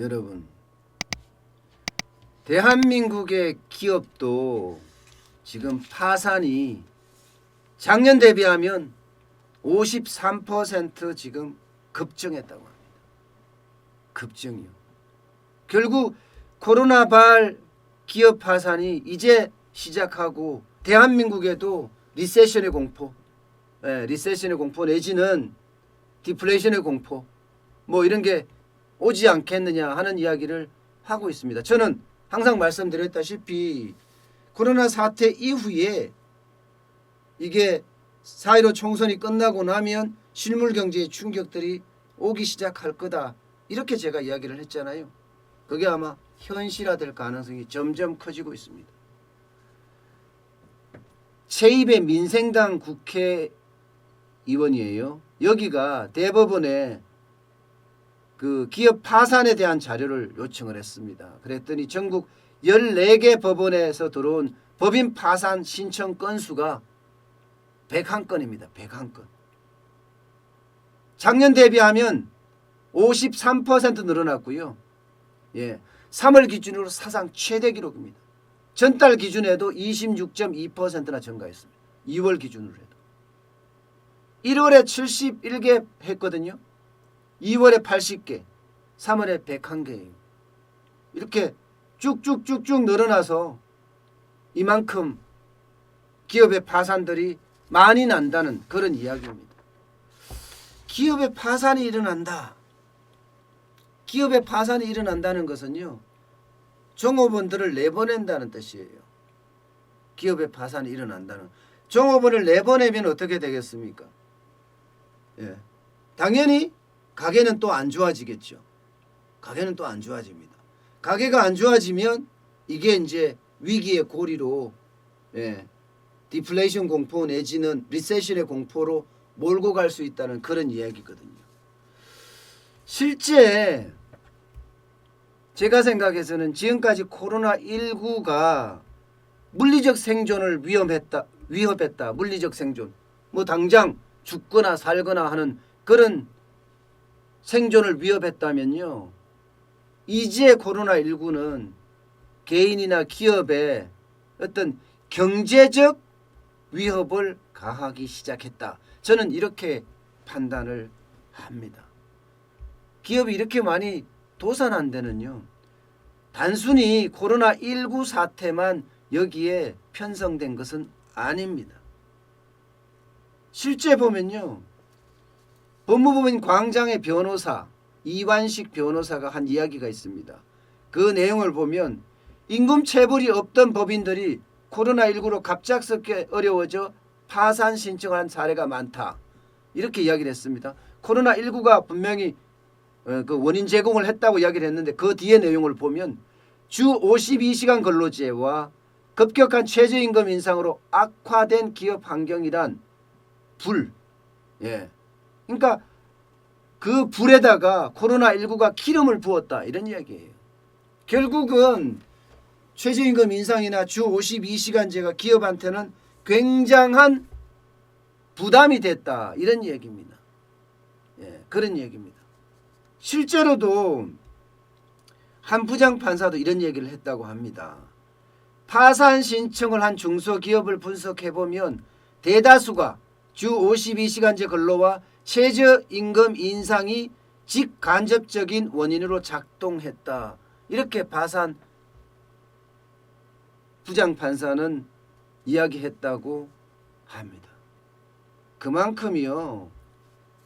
여러분 대한민국의 기업도 지금 파산이 작년 대비하면 53% 지금 급증했다고 합니다. 급증이요. 결국 코로나 발 기업 파산이 이제 시작하고 대한민국에도 리세션의 공포, 예, 리세션의 공포 내지는 디플레이션의 공포 뭐 이런 게 오지 않겠느냐 하는 이야기를 하고 있습니다. 저는 항상 말씀드렸다시피 코로나 사태 이후에 이게 4.15 총선이 끝나고 나면 실물 경제의 충격들이 오기 시작할 거다. 이렇게 제가 이야기를 했잖아요. 그게 아마 현실화될 가능성이 점점 커지고 있습니다. 최입의 민생당 국회의원이에요. 여기가 대법원에 그 기업 파산에 대한 자료를 요청을 했습니다. 그랬더니 전국 14개 법원에서 들어온 법인 파산 신청 건수가 101건입니다. 101건. 작년 대비하면 53% 늘어났고요. 예. 3월 기준으로 사상 최대 기록입니다. 전달 기준에도 26.2%나 증가했습니다. 2월 기준으로 해도. 1월에 71개 했거든요. 2월에 80개, 3월에 101개예요. 이렇게 쭉쭉쭉쭉 늘어나서 이만큼 기업의 파산들이 많이 난다는 그런 이야기입니다. 기업의 파산이 일어난다. 기업의 파산이 일어난다는 것은요. 종업원들을 내보낸다는 뜻이에요. 기업의 파산이 일어난다는. 종업원을 내보내면 어떻게 되겠습니까? 예. 당연히 가게는 또 안 좋아지겠죠. 가게는 또 안 좋아집니다. 가게가 안 좋아지면 이게 이제 위기의 고리로 예. 디플레이션 공포 내지는 리세션의 공포로 몰고 갈 수 있다는 그런 이야기거든요. 실제 제가 생각해서는 지금까지 코로나 19가 물리적 생존을 위험했다 위협했다 물리적 생존 뭐 당장 죽거나 살거나 하는 그런 생존을 위협했다면요 이제 코로나 19는 개인이나 기업의 어떤 경제적 위협을 가하기 시작했다 저는 이렇게 판단을 합니다 기업이 이렇게 많이 도산한 데는요. 단순히 코로나19 사태만 여기에 편성된 것은 아닙니다. 실제 보면요. 법무법인 광장의 변호사 이완식 변호사가 한 이야기가 있습니다. 그 내용을 보면 임금 체불이 없던 법인들이 코로나19로 갑작스럽게 어려워져 파산 신청한 사례가 많다. 이렇게 이야기를 했습니다. 코로나19가 분명히 어, 그 원인 제공을 했다고 이야기를 했는데 그 뒤에 내용을 보면 주 52시간 근로제와 급격한 최저임금 인상으로 악화된 기업 환경이란 불. 예. 그러니까 그 불에다가 코로나19가 기름을 부었다 이런 이야기예요. 결국은 최저임금 인상이나 주 52시간제가 기업한테는 굉장한 부담이 됐다 이런 얘기입니다. 예, 그런 얘기입니다. 실제로도 한 부장 판사도 이런 얘기를 했다고 합니다. 파산 신청을 한 중소기업을 분석해 보면 대다수가 주 52시간제 근로와 최저임금 인상이 직간접적인 원인으로 작동했다. 이렇게 파산 부장 판사는 이야기했다고 합니다. 그만큼이요.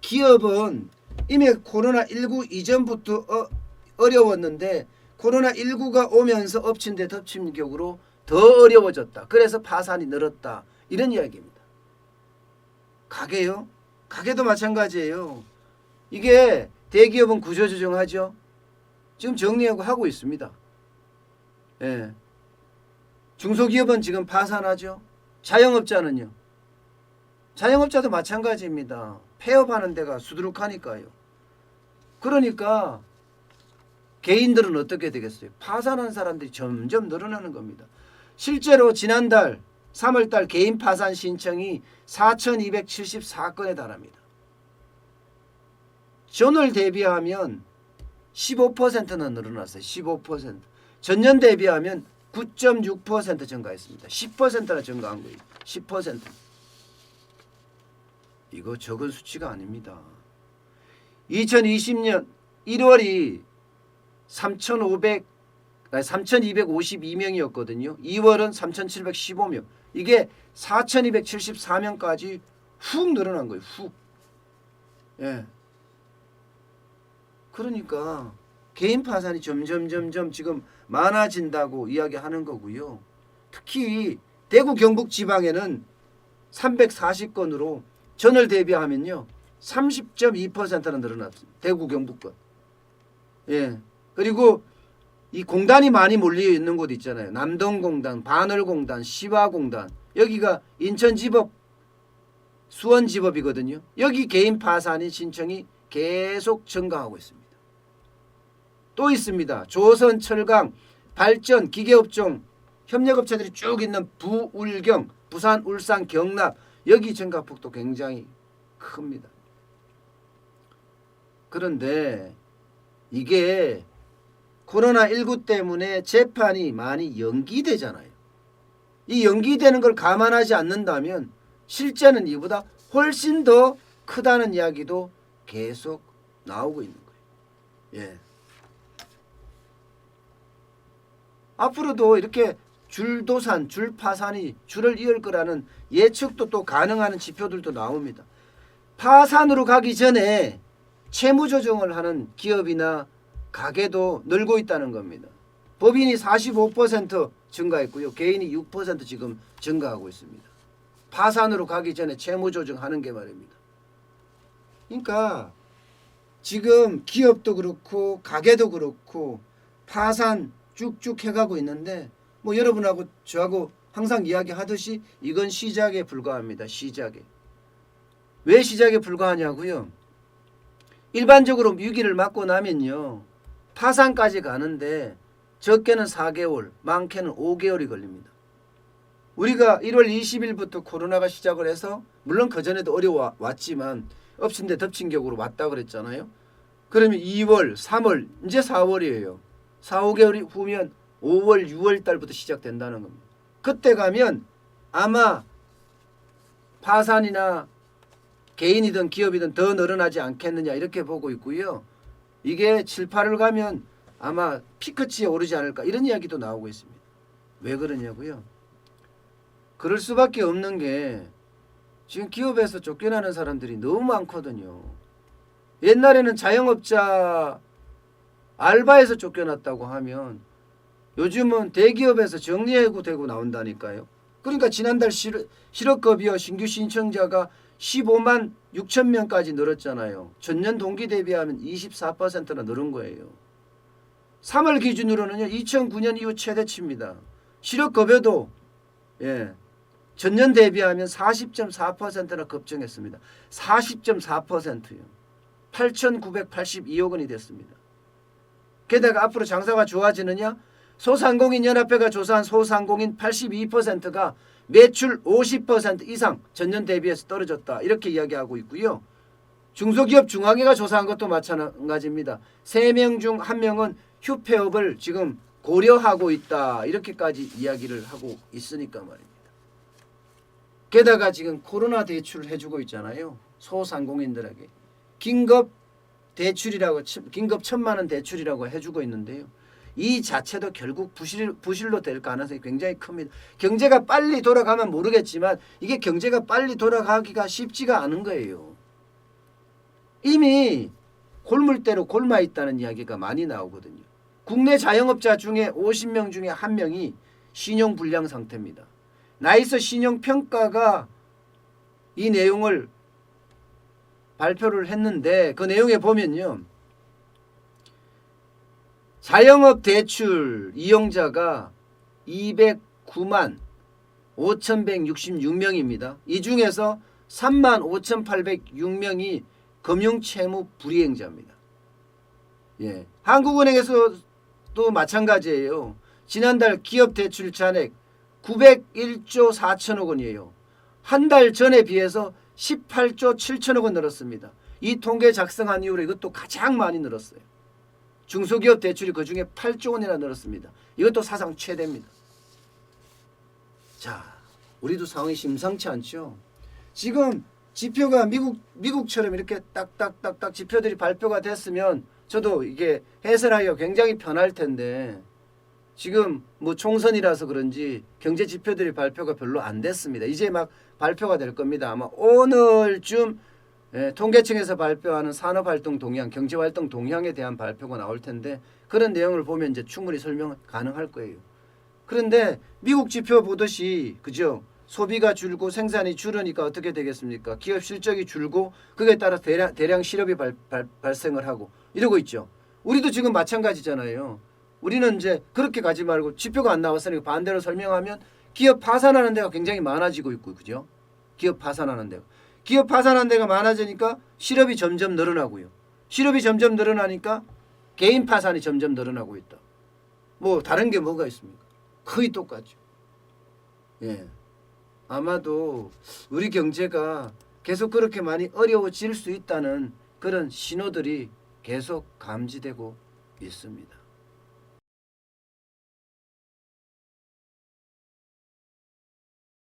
기업은 이미 코로나19 이전부터 어, 어려웠는데 코로나19가 오면서 엎친 데 덮친 격으로 더 어려워졌다. 그래서 파산이 늘었다. 이런 이야기입니다. 가게요? 가게도 마찬가지예요. 이게 대기업은 구조조정하죠. 지금 정리하고 하고 있습니다. 예. 중소기업은 지금 파산하죠. 자영업자는요. 자영업자도 마찬가지입니다. 폐업하는 데가 수두룩하니까요. 그러니까 개인들은 어떻게 되겠어요? 파산한 사람들이 점점 늘어나는 겁니다. 실제로 지난달 3월달 개인 파산 신청이 4,274건에 달합니다. 전월 대비하면 15%나 늘어났어요. 15%. 전년 대비하면 9.6% 증가했습니다. 10%나 증가한 거예요. 10%. 이거 적은 수치가 아닙니다. 2020년 1월이 3,500 아니, 3,252명이었거든요. 2월은 3,715명. 이게 4,274명까지 훅 늘어난 거예요. 훅. 예. 그러니까 개인 파산이 점점 점점 지금 많아진다고 이야기하는 거고요. 특히 대구 경북 지방에는 340건으로 전월 대비하면요. 30.2%나 늘어났습니다. 대구 경북권. 예. 그리고 이 공단이 많이 몰려 있는 곳 있잖아요. 남동공단, 반월공단, 시화공단. 여기가 인천지법, 수원지법이거든요. 여기 개인 파산이 신청이 계속 증가하고 있습니다. 또 있습니다. 조선, 철강, 발전, 기계업종 협력업체들이 쭉 있는 부울경, 부산, 울산, 경남 여기 증가폭도 굉장히 큽니다. 그런데 이게 코로나19 때문에 재판이 많이 연기되잖아요. 이 연기되는 걸 감안하지 않는다면 실제는 이보다 훨씬 더 크다는 이야기도 계속 나오고 있는 거예요. 예. 앞으로도 이렇게 줄도산, 줄파산이 줄을 이을 거라는 예측도 또 가능한 지표들도 나옵니다. 파산으로 가기 전에 채무 조정을 하는 기업이나 가게도 늘고 있다는 겁니다. 법인이 45% 증가했고요. 개인이 6% 지금 증가하고 있습니다. 파산으로 가기 전에 채무 조정하는 게 말입니다. 그러니까 지금 기업도 그렇고 가게도 그렇고 파산 쭉쭉 해가고 있는데 뭐 여러분하고 저하고 항상 이야기하듯이 이건 시작에 불과합니다. 시작에. 왜 시작에 불과하냐고요? 일반적으로 위기를 맞고 나면요. 파산까지 가는데 적게는 4개월, 많게는 5개월이 걸립니다. 우리가 1월 20일부터 코로나가 시작을 해서 물론 그전에도 어려웠지만 엎친 데 덮친 격으로 왔다 그랬잖아요. 그러면 2월, 3월, 이제 4월이에요. 4, 5개월이 후면 5월, 6월 달부터 시작된다는 겁니다. 그때 가면 아마 파산이나 개인이든 기업이든 더 늘어나지 않겠느냐 이렇게 보고 있고요. 이게 7, 8월 가면 아마 피크치에 오르지 않을까 이런 이야기도 나오고 있습니다. 왜 그러냐고요? 그럴 수밖에 없는 게 지금 기업에서 쫓겨나는 사람들이 너무 많거든요. 옛날에는 자영업자 알바에서 쫓겨났다고 하면 요즘은 대기업에서 정리해고 되고 나온다니까요. 그러니까 지난달 실, 실업급여 신규 신청자가 15만 6천 명까지 늘었잖아요. 전년 동기 대비하면 24%나 늘은 거예요. 3월 기준으로는요. 2009년 이후 최대치입니다. 실업급여도 예. 전년 대비하면 40.4%나 급증했습니다. 40.4%요. 8,982억 원이 됐습니다. 게다가 앞으로 장사가 좋아지느냐? 소상공인 연합회가 조사한 소상공인 82%가 매출 50% 이상 전년 대비해서 떨어졌다. 이렇게 이야기하고 있고요. 중소기업 중앙회가 조사한 것도 마찬가지입니다. 3명 중 1명은 휴폐업을 지금 고려하고 있다. 이렇게까지 이야기를 하고 있으니까 말입니다. 게다가 지금 코로나 대출을 해주고 있잖아요. 소상공인들에게. 긴급 대출이라고 긴급 천만 원 대출이라고 해주고 있는데요. 이 자체도 결국 부실 부실로 될 가능성이 굉장히 큽니다. 경제가 빨리 돌아가면 모르겠지만 이게 경제가 빨리 돌아가기가 쉽지가 않은 거예요. 이미 골물대로 골마 있다는 이야기가 많이 나오거든요. 국내 자영업자 중에 50명 중에 한 명이 신용 불량 상태입니다. 나이스 신용 평가가 이 내용을 발표를 했는데 그 내용에 보면요. 자영업 대출 이용자가 209만 5,166명입니다. 이 중에서 3만 5,806명이 금융채무 불이행자입니다. 예. 한국은행에서도 마찬가지예요. 지난달 기업 대출 잔액 901조 4천억 원이에요. 한 달 전에 비해서 18조 7천억 원 늘었습니다. 이 통계 작성한 이후로 이것도 가장 많이 늘었어요. 중소기업 대출이 그 중에 8조 원이나 늘었습니다. 이것도 사상 최대입니다. 자, 우리도 상황이 심상치 않죠. 지금 지표가 미국 미국처럼 이렇게 딱딱딱딱 지표들이 발표가 됐으면 저도 이게 해설하기가 굉장히 편할 텐데 지금 뭐 총선이라서 그런지 경제 지표들이 발표가 별로 안 됐습니다. 이제 막 발표가 될 겁니다. 아마 오늘쯤 예, 통계청에서 발표하는 산업활동 동향, 경제활동 동향에 대한 발표가 나올 텐데 그런 내용을 보면 이제 충분히 설명 가능할 거예요. 그런데 미국 지표 보듯이 그죠? 소비가 줄고 생산이 줄으니까 어떻게 되겠습니까? 기업 실적이 줄고 그에 따라 대량, 대량 실업이 발, 발, 발생을 하고 이러고 있죠. 우리도 지금 마찬가지잖아요. 우리는 이제 그렇게 가지 말고 지표가 안 나왔으니까 반대로 설명하면 기업 파산하는 데가 굉장히 많아지고 있고 그죠? 기업 파산하는 데가 기업 파산하는 데가 많아지니까 실업이 점점 늘어나고요. 실업이 점점 늘어나니까 개인 파산이 점점 늘어나고 있다. 뭐 다른 게 뭐가 있습니까? 거의 똑같죠. 예. 아마도 우리 경제가 계속 그렇게 많이 어려워질 수 있다는 그런 신호들이 계속 감지되고 있습니다.